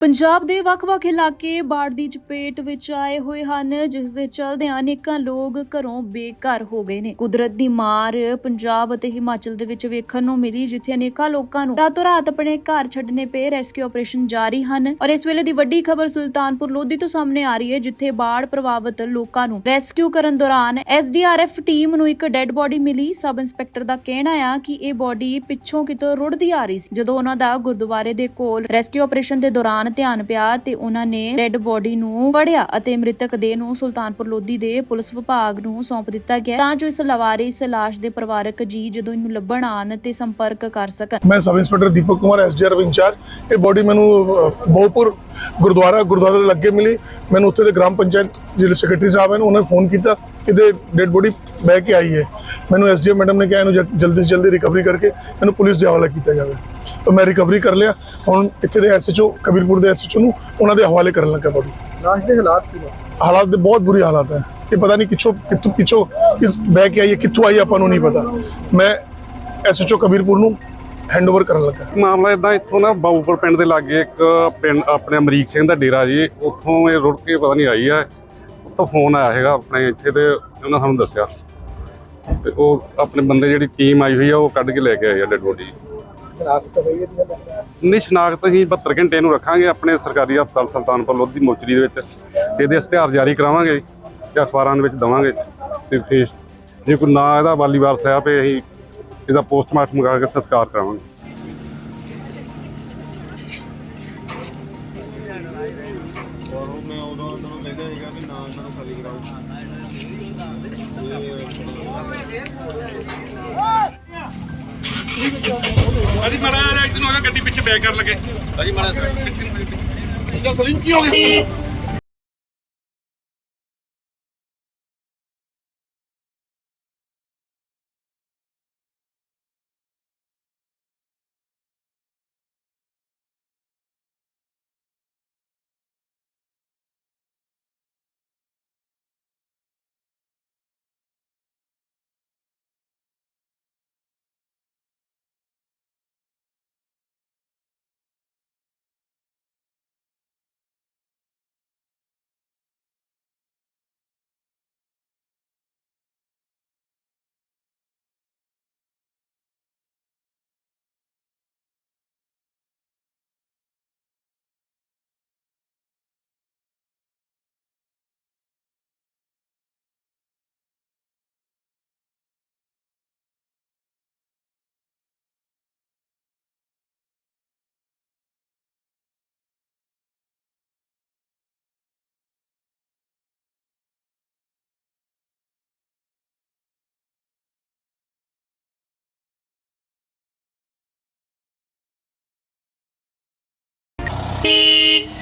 ਪੰਜਾਬ ਦੇ ਵੱਖ-ਵੱਖ ਇਲਾਕੇ ਬਾੜ ਦੀ ਚਪੇਟ ਵਿੱਚ ਆਏ ਹੋਏ ਹਨ, ਜਿਸ ਦੇ ਚਲਦੇ ਅਨੇਕਾਂ ਲੋਕ ਘਰੋਂ ਬੇਘਰ ਹੋ ਗਏ ਨੇ। ਕੁਦਰਤ ਦੀ ਮਾਰ ਪੰਜਾਬ ਅਤੇ ਹਿਮਾਚਲ ਦੇ ਵਿੱਚ ਵੇਖਣ ਨੂੰ ਮਿਲੀ, ਜਿੱਥੇ ਅਨੇਕਾਂ ਲੋਕਾਂ ਨੂੰ ਰਾਤੋਂ ਰਾਤ ਆਪਣੇ ਘਰ ਛੱਡਣੇ ਪਏ ਰੈਸਕਿਊ ਆਪਰੇਸ਼ਨ ਜਾਰੀ ਹਨ। ਔਰ ਇਸ ਵੇਲੇ ਦੀ ਵੱਡੀ ਖਬਰ ਸੁਲਤਾਨਪੁਰ ਲੋਧੀ ਤੋਂ ਸਾਹਮਣੇ ਆ ਰਹੀ ਹੈ, ਜਿੱਥੇ ਬਾੜ ਪ੍ਰਭਾਵਿਤ ਲੋਕਾਂ ਨੂੰ ਰੈਸਕਿਊ ਕਰਨ ਦੌਰਾਨ ਐਸਡੀਆਰਐਫ ਟੀਮ ਨੂੰ ਇੱਕ ਡੈੱਡ ਬੋਡੀ ਮਿਲੀ। ਸਬ ਇੰਸਪੈਕਟਰ ਦਾ ਕਹਿਣਾ ਆ ਕਿ ਇਹ ਬੋਡੀ ਪਿੱਛੋਂ ਕਿਤੋਂ ਰੁੜਦੀ ਆ ਰਹੀ ਸੀ, ਜਦੋਂ ਉਹਨਾਂ ਦਾ ਗੁਰਦੁਆਰੇ ਦੇ ਕੋਲ ਰੈਸਕਿਊ ਆਪਰੇਸ਼ਨ ਦੇ ਦੌਰਾਨ ਧਿਆਨ ਪਿਆ ਤੇ ਉਹਨਾਂ ਨੇ ਡੈੱਡ ਬੋਡੀ ਨੂੰ ਫੜਿਆ ਅਤੇ ਮ੍ਰਿਤਕ ਦੇਹ ਨੂੰ ਸੁਲਤਾਨਪੁਰ ਲੋਧੀ ਦੇ ਪੁਲਿਸ ਵਿਭਾਗ ਨੂੰ ਸੌਂਪ ਦਿੱਤਾ ਗਿਆ। ਤਾਂ ਜੋ ਇਸ ਲਵਾਰਿਸ ਲਾਸ਼ ਦੇ ਪਰਿਵਾਰਕ ਜੀ ਜਦੋਂ ਇਹਨੂੰ ਲੱਭਣ ਆਣ ਤੇ ਸੰਪਰਕ ਕਰ ਸਕਣ। ਮੈਂ sub inspector Deepak Kumar SDR incharge. ਇਹ ਬੋਡੀ ਮੈਨੂੰ ਅਹ, ਬਹੁਪੁਰ ਗੁਰਦੁਆਰਾ ਗੁਰਦੁਆਰੇ ਦੇ ਲੱਗੇ ਮਿਲੀ। ਮੈਨੂੰ ਉੱਥੇ ਦੇ ਗ੍ਰਾਮ ਪੰਚਾਇਤ ਜਿਹੜੇ ਸੈਕਟਰੀ ਸਾਹਿਬ ਹਨ ਉਹਨਾਂ ਨੇ ਫੋਨ ਕੀਤਾ ਕਿ ਦੇ ਡੈਡ ਬੋਡੀ ਬਹਿ ਕੇ ਆਈ ਹੈ। ਮੈਨੂੰ ਐਸਡੀਐਮ ਮੈਡਮ ਨੇ ਕਿਹਾ ਇਹਨੂੰ ਜਲ- ਜਲਦੀ ਤੋਂ ਜਲਦੀ ਰਿਕਵਰੀ ਕਰਕੇ ਇਹਨੂੰ ਪੁਲਿਸ ਦੇ ਹਵਾਲੇ ਕੀਤਾ ਜਾਵੇ। ਤਾਂ ਮੈਂ ਰਿਕਵਰੀ ਕਰ ਲਿਆ। ਹੁਣ ਇੱਥੇ ਦੇ ਐਸਐਚਓ ਕਬੀਰਪੁਰ ਦੇ ਐਸਐਚਓ ਨੂੰ ਉਹਨਾਂ ਦੇ ਹਵਾਲੇ ਕਰਨ ਲੱਗਾ ਬੋਡੀ ਲਾਸ਼ ਦੇ ਹਾਲਾਤ ਕੀ ਨੇ? ਹਾਲਾਤ ਦੇ ਬਹੁਤ ਬੁਰੀ ਹਾਲਾਤ ਹੈ। ਇਹ ਪਤਾ ਨਹੀਂ ਕਿੱਥੋਂ ਕਿੱਥੋਂ ਪਿੱਛੋਂ ਕਿਸ ਬਹਿ ਕੇ ਆਈ ਹੈ ਕਿੱਥੋਂ ਆਈ ਆਪਾਂ ਨੂੰ ਨਹੀਂ ਪਤਾ। ਮੈਂ ਐਸਐਚਓ ਕਬੀਰਪੁਰ ਨੂੰ ਹੈਂਡਓਵਰ ਕਰਨ ਲੱਗਾ। ਮਾਮਲਾ ਇਦਾਂ ਇੱਥੋਂ ਨਾ ਬਾਊਪੁਰ ਪਿੰਡ ਦੇ ਲਾਗੇ ਇੱਕ ਪਿੰਡ ਆਪਣੇ ਅਮਰੀਕ ਸਿੰਘ ਦਾ ਡੇਰਾ ਜੀ ਉੱਥੋਂ ਇਹ ਰੁੜ ਕੇ ਪਤਾ ਨਹੀਂ ਆਈ ਹੈ। ਉੱਥੋਂ ਫੋਨ ਆਇਆ ਹੈਗਾ ਆਪਣੇ ਇੱਥੇ ਤੇ ਉਹਨਾਂ ਸਾਨੂੰ ਦੱਸਿਆ। ਤੇ ਉਹ ਆਪਣੇ ਬੰਦੇ ਜਿਹੜੀ ਟੀਮ ਆਈ ਹੋਈ ਆ ਉਹ ਕੱਢ ਕੇ ਲੈ ਕੇ ਆਏ ਆ ਡੈਡ ਬੋਡੀ ਸ਼ਨਾਖਤ ਹੋਈ ਹੈ ਜੀ ਨਿਸ਼ਨਾਖਤ ਅਸੀਂ 72 ਘੰਟੇ ਨੂੰ ਰੱਖਾਂਗੇ ਆਪਣੇ ਸਰਕਾਰੀ ਹਸਪਤਾਲ ਸੁਲਤਾਨਪੁਰ ਲੋਧੀ ਮੋਚਰੀ ਦੇ ਵਿੱਚ। ਇਹਦੇ ਇਸ਼ਤਿਹਾਰ ਜਾਰੀ ਕਰਾਵਾਂਗੇ ਤੇ ਅਖਬਾਰਾਂ ਦੇ ਵਿੱਚ ਦਵਾਂਗੇ। ਤੇ ਫਿਰ ਜੇ ਕੋਈ ਨਾ ਇਹਦਾ ਵਾਲੀ ਵਾਰਸ ਹੈ ਤੇ ਅਸੀਂ ਇਹਦਾ ਪੋਸਟਮਾਰਟਮ ਕਰਾ ਕੇ ਸੰਸਕਾਰ ਕਰਾਵਾਂਗੇ। ਕਹਿੰਦਾ ਸੀਗਾ ਵੀ ਨਾ ਉਹਨਾਂ ਨੂੰ ਖਾਲੀ ਕਰਾਓ। ਅਜੀ ਮਾੜਾ ਜਿਹਾ ਇੱਕ ਦਿਨ ਹੋ ਗਿਆ ਗੱਡੀ ਪਿੱਛੇ ਬੈਕ ਕਰਨ ਲੱਗੇ। ਅਜੀ ਮਾੜਾ ਪਿੱਛੇ ਨੂੰ ਪਿੱਛੇ ਸਲੀਮ ਕੀ ਹੋ ਗਿਆ? Beep.